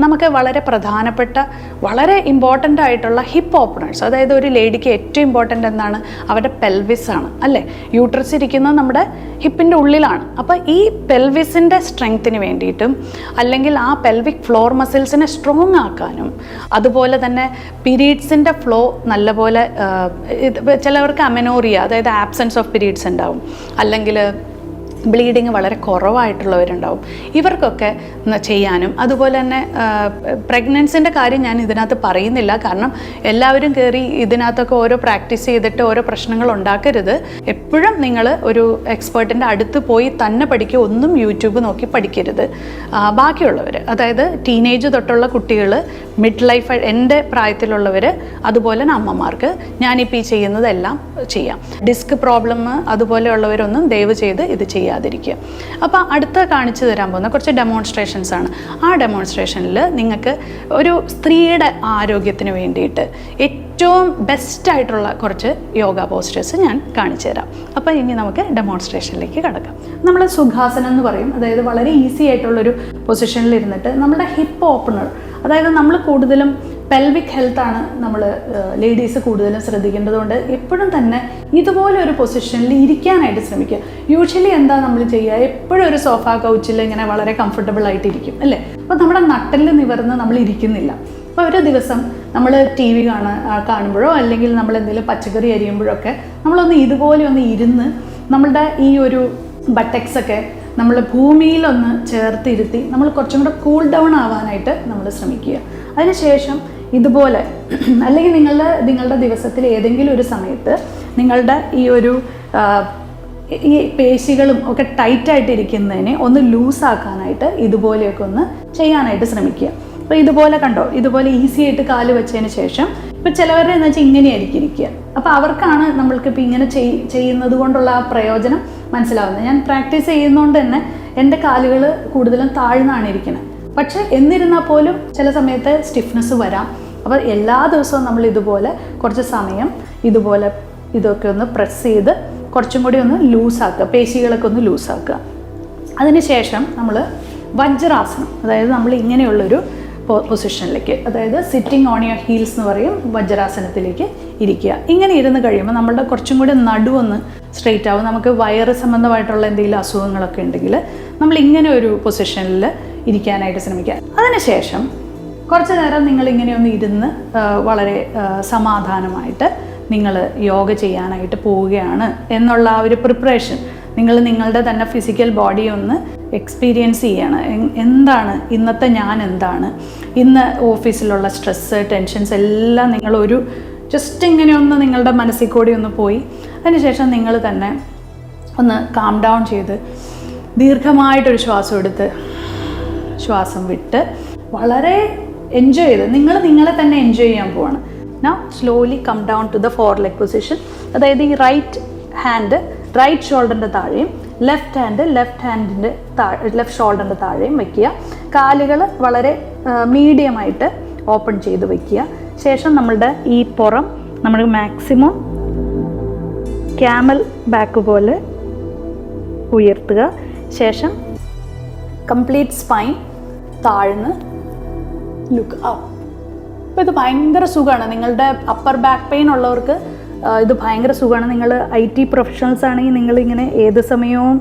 നമുക്ക് വളരെ പ്രധാനപ്പെട്ട വളരെ ഇമ്പോർട്ടന്റ് ആയിട്ടുള്ള ഹിപ്പ് ഓപ്പണേഴ്സ് അതായത് ഒരു ലേഡിക്ക് ഏറ്റവും ഇമ്പോർട്ടന്റ് എന്താണ്? അവരുടെ പെൽവിസ് ആണ് അല്ലേ? യൂട്രസ് ഇരിക്കുന്നത് നമ്മുടെ ഹിപ്പിന്റെ ഉള്ളിലാണ്. അപ്പോൾ ഈ പെൽവിസിന്റെ സ്ട്രെങ്ത്തിന് വേണ്ടിയിട്ടും അല്ലെങ്കിൽ ആ പെൽവിക് ഫ്ലോർ മസിൽസിനെ സ്ട്രോങ് ആക്കാനും അതുപോലെ തന്നെ പീരീഡ്സിന്റെ ഫ്ലോ നല്ലപോലെ ചിലവർക്ക് അമെനോറിയ അതായത് ആബ്സെൻസ് ഓഫ് പിരീഡ്സ് ഉണ്ടാവും. അല്ലെങ്കിൽ ബ്ലീഡിങ് വളരെ കുറവായിട്ടുള്ളവരുണ്ടാവും. ഇവർക്കൊക്കെ ചെയ്യാനും അതുപോലെ തന്നെ പ്രഗ്നൻസിന്റെ കാര്യം ഞാൻ ഇതിനകത്ത് പറയുന്നില്ല. കാരണം എല്ലാവരും കയറി ഇതിനകത്തൊക്കെ ഓരോ പ്രാക്ടീസ് ചെയ്തിട്ട് ഓരോ പ്രശ്നങ്ങൾ ഉണ്ടാക്കരുത്. എപ്പോഴും നിങ്ങൾ ഒരു എക്സ്പേർട്ടിന്റെ അടുത്ത് പോയി തന്നെ പഠിക്കുക ഒന്നും യൂട്യൂബ് നോക്കി പഠിക്കരുത്. ബാക്കിയുള്ളവർ അതായത് ടീനേജ് തൊട്ടുള്ള കുട്ടികൾ മിഡ് ലൈഫ് എന്റെ പ്രായത്തിലുള്ളവർ അതുപോലെ തന്നെ അമ്മമാർക്ക് ഞാനിപ്പോൾ ഈ ചെയ്യുന്നതെല്ലാം ചെയ്യാം. ഡിസ്ക് പ്രോബ്ലം അതുപോലെയുള്ളവരൊന്നും ദയവ് ചെയ്ത് ഇത് ചെയ്യാതിരിക്കുക. അപ്പോൾ അടുത്ത കാണിച്ചു തരാൻ പോകുന്ന കുറച്ച് ഡെമോൺസ്ട്രേഷൻസ് ആണ്. ആ ഡെമോൺസ്ട്രേഷനിൽ നിങ്ങൾക്ക് ഒരു സ്ത്രീയുടെ ആരോഗ്യത്തിന് വേണ്ടിയിട്ട് ഏറ്റവും ബെസ്റ്റായിട്ടുള്ള കുറച്ച് യോഗ പോസ്റ്റേഴ്സ് ഞാൻ കാണിച്ചു തരാം. അപ്പോൾ ഇനി നമുക്ക് ഡെമോൺസ്ട്രേഷനിലേക്ക് കടക്കാം. നമ്മൾ സുഖാസനം എന്ന് പറയും. അതായത് വളരെ ഈസി ആയിട്ടുള്ളൊരു പൊസിഷനിൽ ഇരുന്നിട്ട് നമ്മുടെ ഹിപ്പ് ഓപ്പണർ അതായത് നമ്മൾ കൂടുതലും പെൽവിക് ഹെൽത്താണ് നമ്മൾ ലേഡീസ് കൂടുതലും ശ്രദ്ധിക്കേണ്ടതുകൊണ്ട് എപ്പോഴും തന്നെ ഇതുപോലെ ഒരു പൊസിഷനിൽ ഇരിക്കാനായിട്ട് ശ്രമിക്കുക. യൂഷ്വലി എന്താ നമ്മൾ ചെയ്യുക? എപ്പോഴും ഒരു സോഫ കൗച്ചിൽ ഇങ്ങനെ വളരെ കംഫർട്ടബിൾ ആയിട്ടിരിക്കും അല്ലേ? അപ്പോൾ നമ്മുടെ നട്ടലിൽ നിവർന്ന് നമ്മൾ ഇരിക്കുന്നില്ല. അപ്പോൾ ഒരു ദിവസം നമ്മൾ ടി വി കാണാ കാണുമ്പോഴോ അല്ലെങ്കിൽ നമ്മൾ എന്തെങ്കിലും പച്ചക്കറി അരിയുമ്പോഴൊക്കെ നമ്മളൊന്ന് ഇതുപോലെ ഒന്ന് ഇരുന്ന് നമ്മളുടെ ഈ ഒരു ബട്ടക്സ് ഒക്കെ നമ്മൾ ഭൂമിയിലൊന്ന് ചേർത്തിരുത്തി നമ്മൾ കുറച്ചും കൂടെ കൂൾ ഡൗൺ ആവാനായിട്ട് നമ്മൾ ശ്രമിക്കുക. അതിനുശേഷം ഇതുപോലെ അല്ലെങ്കിൽ നിങ്ങളുടെ നിങ്ങളുടെ ദിവസത്തിൽ ഏതെങ്കിലും ഒരു സമയത്ത് നിങ്ങളുടെ ഈ ഒരു ഈ പേശികളും ഒക്കെ ടൈറ്റായിട്ട് ഇരിക്കുന്നതിനെ ഒന്ന് ലൂസാക്കാനായിട്ട് ഇതുപോലെയൊക്കെ ഒന്ന് ചെയ്യാനായിട്ട് ശ്രമിക്കുക. അപ്പോൾ ഇതുപോലെ കണ്ടോ? ഇതുപോലെ ഈസി ആയിട്ട് കാൽ വെച്ചതിന് ശേഷം ഇപ്പോൾ ചിലവരുടെ എന്ന് വെച്ചാൽ ഇങ്ങനെയായിരിക്കും ഇരിക്കുക. അപ്പോൾ അവർക്കാണ് നമ്മൾക്ക് ഇപ്പോൾ ഇങ്ങനെ ചെയ് ചെയ്യുന്നത് കൊണ്ടുള്ള ആ പ്രയോജനം. മനസ്സിലാവുന്നത്. ഞാൻ പ്രാക്ടീസ് ചെയ്യുന്നതുകൊണ്ട് തന്നെ എന്റെ കാലുകൾ കൂടുതലും താഴ്ന്നാണ് ഇരിക്കുന്നത് പക്ഷേ എന്നിരുന്നാൽ പോലും ചില സമയത്ത് സ്റ്റിഫ്നെസ് വരാം. അപ്പോൾ എല്ലാ ദിവസവും നമ്മൾ ഇതുപോലെ കുറച്ച് സമയം ഇതുപോലെ ഇതൊക്കെ ഒന്ന് പ്രസ് ചെയ്ത് കുറച്ചും കൂടി ഒന്ന് ലൂസാക്കുക പേശികളൊക്കെ ഒന്ന് ലൂസാക്കുക അതിനുശേഷം നമ്മൾ വജ്രാസനം അതായത് നമ്മൾ ഇങ്ങനെയുള്ളൊരു പൊസിഷനിലേക്ക് അതായത് സിറ്റിംഗ് ഓൺ യുവർ ഹീൽസ് എന്ന് പറയും വജ്രാസനത്തിലേക്ക് ഇരിക്കുക. ഇങ്ങനെ ഇരുന്ന് കഴിയുമ്പോൾ നമ്മളുടെ കുറച്ചും കൂടി നടുവൊന്ന് സ്ട്രെയിറ്റ് ആവും. നമുക്ക് വയറ് സംബന്ധമായിട്ടുള്ള എന്തെങ്കിലും അസുഖങ്ങളൊക്കെ ഉണ്ടെങ്കിൽ നമ്മൾ ഇങ്ങനെ ഒരു പൊസിഷനിൽ ഇരിക്കാനായിട്ട് ശ്രമിക്കുക. അതിനുശേഷം കുറച്ച് നേരം നിങ്ങൾ ഇങ്ങനെ ഒന്ന് ഇരുന്ന് വളരെ സമാധാനമായിട്ട് നിങ്ങൾ യോഗ ചെയ്യാനായിട്ട് പോവുകയാണ് എന്നുള്ള ആ ഒരു പ്രിപ്പറേഷൻ നിങ്ങൾ നിങ്ങളുടെ തന്നെ ഫിസിക്കൽ ബോഡി ഒന്ന് എക്സ്പീരിയൻസ് ചെയ്യാണ്. എന്താണ്? ഇന്നത്തെ ഞാൻ എന്താണ്? ഇന്ന് ഓഫീസിലുള്ള സ്ട്രെസ്സ് ടെൻഷൻസ് എല്ലാം നിങ്ങളൊരു ജസ്റ്റ് ഇങ്ങനെ ഒന്ന് നിങ്ങളുടെ മനസ്സിൽ കൂടി ഒന്ന് പോയി. അതിനുശേഷം നിങ്ങൾ തന്നെ ഒന്ന് കാം ഡൗൺ ചെയ്ത് ദീർഘമായിട്ടൊരു ശ്വാസം എടുത്ത് ശ്വാസം വിട്ട് വളരെ എൻജോയ് ചെയ്ത് നിങ്ങൾ നിങ്ങളെ തന്നെ എൻജോയ് ചെയ്യാൻ പോവാണ്. നാ slowly come down to the four leg position അതായത് ഈ റൈറ്റ് ഹാൻഡ് റൈറ്റ് ഷോൾഡറിന്റെ താഴെയും ലെഫ്റ്റ് ഹാൻഡ് ലെഫ്റ്റ് ഹാൻഡിന്റെ താഴെ ലെഫ്റ്റ് ഷോൾഡറിന്റെ താഴെയും വയ്ക്കുക കാലുകൾ വളരെ മീഡിയമായിട്ട് ഓപ്പൺ ചെയ്ത് വയ്ക്കുക ശേഷം നമ്മളുടെ ഈ പുറം നമ്മൾ മാക്സിമം ക്യാമൽ ബാക്ക് പോലെ ഉയർത്തുക. ശേഷം കംപ്ലീറ്റ് സ്പൈൻ താഴ്ന്ന് ലുക്ക് അപ്പ് അപ്പോൾ ഇത് ഭയങ്കര സുഖമാണ്. നിങ്ങളുടെ അപ്പർ ബാക്ക് പെയിൻ ഉള്ളവർക്ക് ഇത് ഭയങ്കര സുഖമാണ്. നിങ്ങൾ ഐ ടി പ്രൊഫഷണൽസ് ആണെങ്കിൽ നിങ്ങളിങ്ങനെ ഏത് സമയവും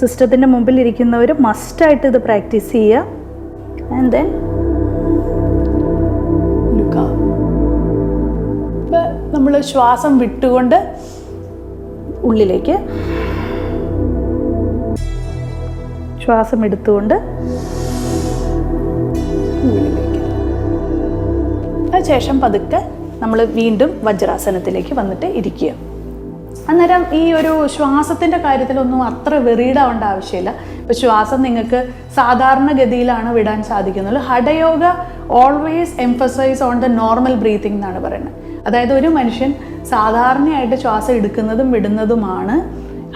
സിസ്റ്റത്തിന്റെ മുമ്പിൽ ഇരിക്കുന്നവർ മസ്റ്റായിട്ട് ഇത് പ്രാക്ടീസ് ചെയ്യുക. ആൻഡ് ദെൻ നമ്മൾ ശ്വാസം വിട്ടുകൊണ്ട് ഉള്ളിലേക്ക് ശ്വാസം എടുത്തുകൊണ്ട് അതിനുശേഷം പതുക്കെ നമ്മൾ വീണ്ടും വജ്രാസനത്തിലേക്ക് വന്നിട്ട് ഇരിക്കുക. അന്നേരം ഈ ഒരു ശ്വാസത്തിന്റെ കാര്യത്തിലൊന്നും അത്ര വെറിയിടാവേണ്ട ആവശ്യമില്ല. ഇപ്പോൾ ശ്വാസം നിങ്ങൾക്ക് സാധാരണഗതിയിലാണ് വിടാൻ സാധിക്കുന്നത്. Hatha yoga always emphasise on the normal breathing എന്നാണ് പറയുന്നത്. അതായത് ഒരു മനുഷ്യൻ സാധാരണയായിട്ട് ശ്വാസം എടുക്കുന്നതും വിടുന്നതുമാണ്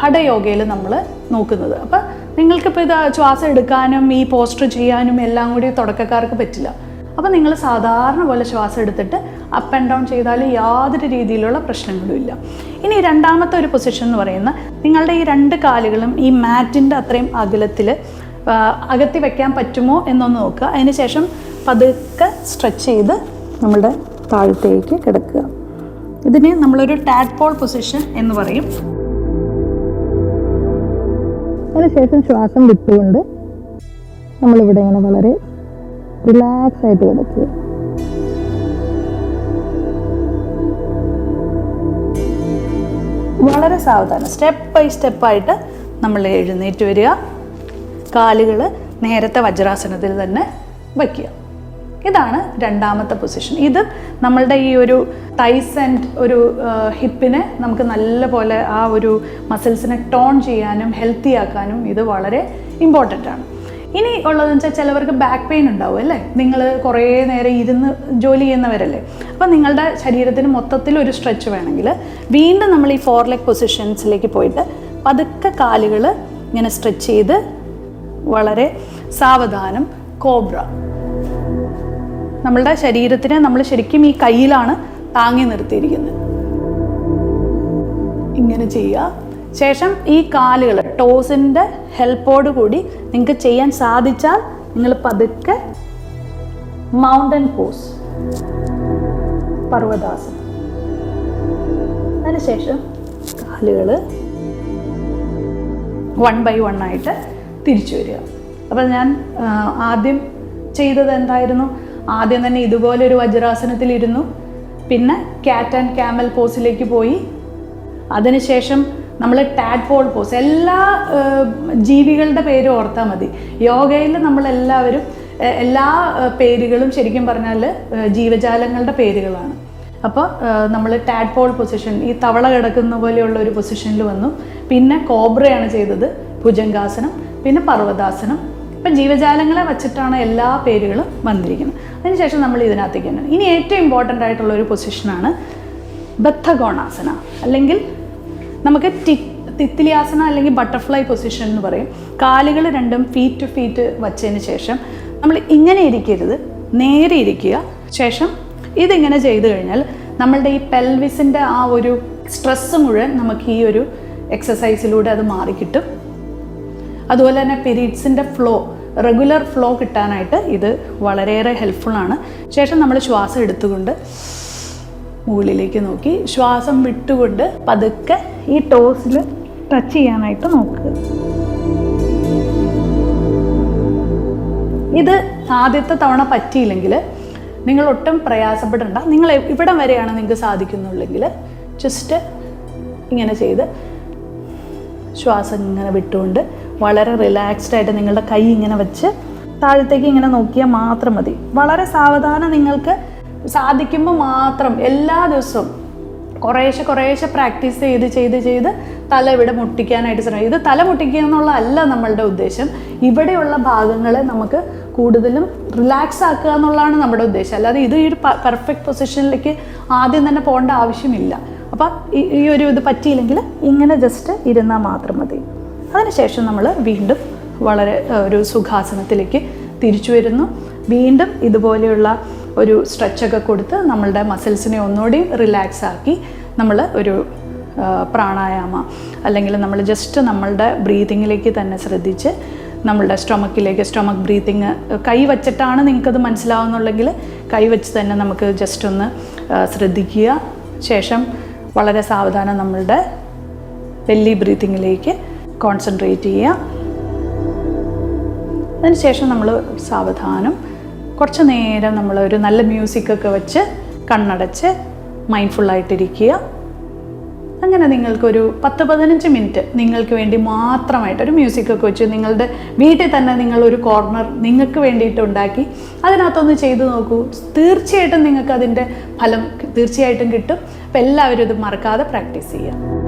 ഹഠയോഗയിൽ നമ്മൾ നോക്കുന്നത്. അപ്പം നിങ്ങൾക്കിപ്പോൾ ഇത് ശ്വാസം എടുക്കാനും ഈ പോസ്റ്റർ ചെയ്യാനും എല്ലാം കൂടി തുടക്കക്കാർക്ക് പറ്റില്ല. അപ്പോൾ നിങ്ങൾ സാധാരണ പോലെ ശ്വാസം എടുത്തിട്ട് അപ്പ് ആൻഡ് ഡൗൺ ചെയ്താൽ യാതൊരു രീതിയിലുള്ള പ്രശ്നങ്ങളും ഇല്ല. ഇനി രണ്ടാമത്തെ ഒരു പൊസിഷൻ എന്ന് പറയുന്ന നിങ്ങളുടെ ഈ രണ്ട് കാലുകളും ഈ മാറ്റിന്റെ അത്രയും അകലത്തിൽ അകത്തി വെക്കാൻ പറ്റുമോ എന്നൊന്ന് നോക്കുക. അതിനുശേഷം പതുക്കെ സ്ട്രെച്ച് ചെയ്ത് നമ്മുടെ താഴത്തേക്ക് കിടക്കുക. ഇതിനെ നമ്മളൊരു ടാഡ്പോൾ പൊസിഷൻ എന്ന് പറയും. അതിനുശേഷം ശ്വാസം വിട്ടുകൊണ്ട് നമ്മളിവിടെ ഇങ്ങനെ വളരെ റിലാക്സ് ആയിട്ട് കിടക്കുക. വളരെ സാവധാനം. സ്റ്റെപ്പ് ബൈ സ്റ്റെപ്പായിട്ട് നമ്മൾ എഴുന്നേറ്റ് വരിക. കാലുകൾ നേരത്തെ വജ്രാസനത്തിൽ തന്നെ വയ്ക്കുക. ഇതാണ് രണ്ടാമത്തെ പൊസിഷൻ ഇത് നമ്മളുടെ ഈ ഒരു തൈസ് ആൻഡ് ഒരു ഹിപ്പിനെ നമുക്ക് നല്ലപോലെ ആ ഒരു മസിൽസിനെ ടോൺ ചെയ്യാനും ഹെൽത്തി ആക്കാനും ഇത് വളരെ ഇമ്പോർട്ടന്റ് ആണ്. ഇനി ഉള്ളതെന്ന് വെച്ചാൽ ചിലവർക്ക് ബാക്ക് പെയിൻ ഉണ്ടാവും അല്ലേ? നിങ്ങൾ കുറേ നേരം ഇരുന്ന് ജോലി ചെയ്യുന്നവരല്ലേ? അപ്പോൾ നിങ്ങളുടെ ശരീരത്തിന് മൊത്തത്തിൽ ഒരു സ്ട്രെച്ച് വേണമെങ്കിൽ വീണ്ടും നമ്മൾ ഈ ഫോർ ലെഗ് പൊസിഷൻസിലേക്ക് പോയിട്ട് പതുക്കെ കാലുകൾ ഇങ്ങനെ സ്ട്രെച്ച് ചെയ്ത് വളരെ സാവധാനം കോബ്ര നമ്മളുടെ ശരീരത്തിനെ നമ്മൾ ശരിക്കും ഈ കയ്യിലാണ് താങ്ങി നിർത്തിയിരിക്കുന്നത്. ഇങ്ങനെ ചെയ്യുക. ശേഷം ഈ കാലുകൾ ടോസിന്റെ ഹെൽപ്പോട് കൂടി നിങ്ങൾക്ക് ചെയ്യാൻ സാധിച്ചാൽ നിങ്ങൾ പതുക്കെ മൗണ്ടൻ പോസ് പർവതാസനം. അതിനുശേഷം കാലുകൾ വൺ ബൈ വൺ ആയിട്ട് തിരിച്ചു വരിക. അപ്പം ഞാൻ ആദ്യം ചെയ്തത് എന്തായിരുന്നു? ആദ്യം തന്നെ ഇതുപോലെ ഒരു വജ്രാസനത്തിലിരുന്നു പിന്നെ ക്യാറ്റ് ആൻഡ് ക്യാമൽ പോസിലേക്ക് പോയി. അതിനുശേഷം നമ്മൾ ടാഡ് പോൾ പോസ് എല്ലാ ജീവികളുടെ പേര് ഓർത്താൽ മതി. യോഗയിൽ നമ്മളെല്ലാവരും എല്ലാ പേരുകളും ശരിക്കും പറഞ്ഞാൽ ജീവജാലങ്ങളുടെ പേരുകളാണ്. അപ്പോൾ നമ്മൾ ടാഡ് പോൾ പൊസിഷൻ ഈ തവള കിടക്കുന്ന പോലെയുള്ള ഒരു പൊസിഷനിൽ വന്നു. പിന്നെ കോബ്രയാണ് ചെയ്തത് ഭുജംഗാസനം പിന്നെ പർവതാസനം. ഇപ്പം ജീവജാലങ്ങളെ വച്ചിട്ടാണ് എല്ലാ പേരുകളും വന്നിരിക്കുന്നത്. അതിനുശേഷം നമ്മൾ ഇതിനകത്തേക്ക് തന്നെ ഇനി ഏറ്റവും ഇമ്പോർട്ടന്റ് ആയിട്ടുള്ള ഒരു പൊസിഷനാണ് ബദ്ധകോണാസന. അല്ലെങ്കിൽ നമുക്ക് ടി തിത്തിലിയാസന അല്ലെങ്കിൽ ബട്ടർഫ്ലൈ പൊസിഷൻ എന്ന് പറയും. കാലുകൾ രണ്ടും ഫീറ്റ് ടു ഫീറ്റ് വച്ചതിന് ശേഷം നമ്മൾ ഇങ്ങനെ ഇരിക്കരുത്. നേരെ ഇരിക്കുക. ശേഷം ഇതിങ്ങനെ ചെയ്തു കഴിഞ്ഞാൽ നമ്മളുടെ ഈ പെൽവിസിന്റെ ആ ഒരു സ്ട്രെസ്സ് മുഴുവൻ നമുക്ക് ഈ ഒരു എക്സസൈസിലൂടെ അത് മാറിക്കിട്ടും അതുപോലെ തന്നെ പീരീഡ്സിന്റെ ഫ്ലോ റെഗുലർ ഫ്ലോ കിട്ടാനായിട്ട് ഇത് വളരെയേറെ ഹെൽപ്ഫുൾ ആണ്. ശേഷം നമ്മൾ ശ്വാസം എടുത്തുകൊണ്ട് മുകളിലേക്ക് നോക്കി. ശ്വാസം വിട്ടുകൊണ്ട് പതുക്കെ ഈ ടോസിൽ ടച്ച് ചെയ്യാനായിട്ട് നോക്കുക. ഇത് ആദ്യത്തെ തവണ പറ്റിയില്ലെങ്കിൽ നിങ്ങൾ ഒട്ടും പ്രയാസപ്പെടേണ്ട. നിങ്ങൾ ഇവിടം വരെയാണ് നിങ്ങൾക്ക് സാധിക്കുന്നുള്ളെങ്കിൽ ജസ്റ്റ് ഇങ്ങനെ ചെയ്ത് ശ്വാസം ഇങ്ങനെ വിട്ടുകൊണ്ട് വളരെ റിലാക്സ്ഡ് ആയിട്ട് നിങ്ങളുടെ കൈ ഇങ്ങനെ വെച്ച് താഴത്തേക്ക് ഇങ്ങനെ നോക്കിയാൽ മാത്രം മതി. വളരെ സാവധാനം നിങ്ങൾക്ക് സാധിക്കുമ്പോൾ മാത്രം എല്ലാ ദിവസവും കുറേശ്ശെ കുറേശ്ശെ പ്രാക്ടീസ് ചെയ്ത് ചെയ്ത് ചെയ്ത് തല ഇവിടെ മുട്ടിക്കാനായിട്ട് ശ്രമിക്കും. ഇത് തല മുട്ടിക്കുക എന്നുള്ളതല്ല നമ്മളുടെ ഉദ്ദേശം. ഇവിടെയുള്ള ഭാഗങ്ങളെ നമുക്ക് കൂടുതലും റിലാക്സ് ആക്കുക എന്നുള്ളതാണ് നമ്മുടെ ഉദ്ദേശം. അല്ലാതെ ഇത് ഈ ഒരു പെർഫെക്റ്റ് പൊസിഷനിലേക്ക് ആദ്യം തന്നെ പോകേണ്ട ആവശ്യമില്ല. അപ്പം ഈ ഒരു ഇത് പറ്റിയില്ലെങ്കിൽ ഇങ്ങനെ ജസ്റ്റ് ഇരുന്നാൽ മാത്രം മതി. അതിനുശേഷം നമ്മൾ വീണ്ടും വളരെ ഒരു സുഖാസനത്തിലേക്ക് തിരിച്ചു വരുന്നു. വീണ്ടും ഇതുപോലെയുള്ള ഒരു സ്ട്രെച്ചൊക്കെ കൊടുത്ത് നമ്മളുടെ മസിൽസിനെ ഒന്നുകൂടി റിലാക്സ് ആക്കി നമ്മൾ ഒരു പ്രാണായാമ. അല്ലെങ്കിൽ നമ്മൾ ജസ്റ്റ് നമ്മളുടെ ബ്രീതിങ്ങിലേക്ക് തന്നെ ശ്രദ്ധിച്ച് നമ്മളുടെ സ്റ്റൊമക്കിലേക്ക് സ്റ്റൊമക്ക് ബ്രീത്തിങ് കൈ വച്ചിട്ടാണ് നിങ്ങൾക്കത് മനസ്സിലാവുന്നുണ്ടെങ്കിൽ കൈ വെച്ച് തന്നെ നമുക്ക് ജസ്റ്റ് ഒന്ന് ശ്രദ്ധിക്കുക. ശേഷം വളരെ സാവധാനം നമ്മളുടെ വെല്ലി ബ്രീത്തിങ്ങിലേക്ക് കോൺസെൻട്രേറ്റ് ചെയ്യുക. അതിനുശേഷം നമ്മൾ സാവധാനം കുറച്ച് നേരം നമ്മൾ ഒരു നല്ല മ്യൂസിക്കൊക്കെ വെച്ച് കണ്ണടച്ച് മൈൻഡ്ഫുള്ളായിട്ടിരിക്കുക. അങ്ങനെ നിങ്ങൾക്കൊരു പത്ത് പതിനഞ്ച് മിനിറ്റ് നിങ്ങൾക്ക് വേണ്ടി മാത്രമായിട്ട് ഒരു മ്യൂസിക്കൊക്കെ വെച്ച് നിങ്ങളുടെ വീട്ടിൽ തന്നെ നിങ്ങളൊരു കോർണർ നിങ്ങൾക്ക് വേണ്ടിയിട്ട് ഉണ്ടാക്കി അതിനകത്തൊന്ന് ചെയ്തു നോക്കൂ. തീർച്ചയായിട്ടും നിങ്ങൾക്ക് അതിന്റെ ഫലം തീർച്ചയായിട്ടും കിട്ടും. അപ്പോൾ എല്ലാവരും ഇത് മറക്കാതെ പ്രാക്ടീസ് ചെയ്യുക.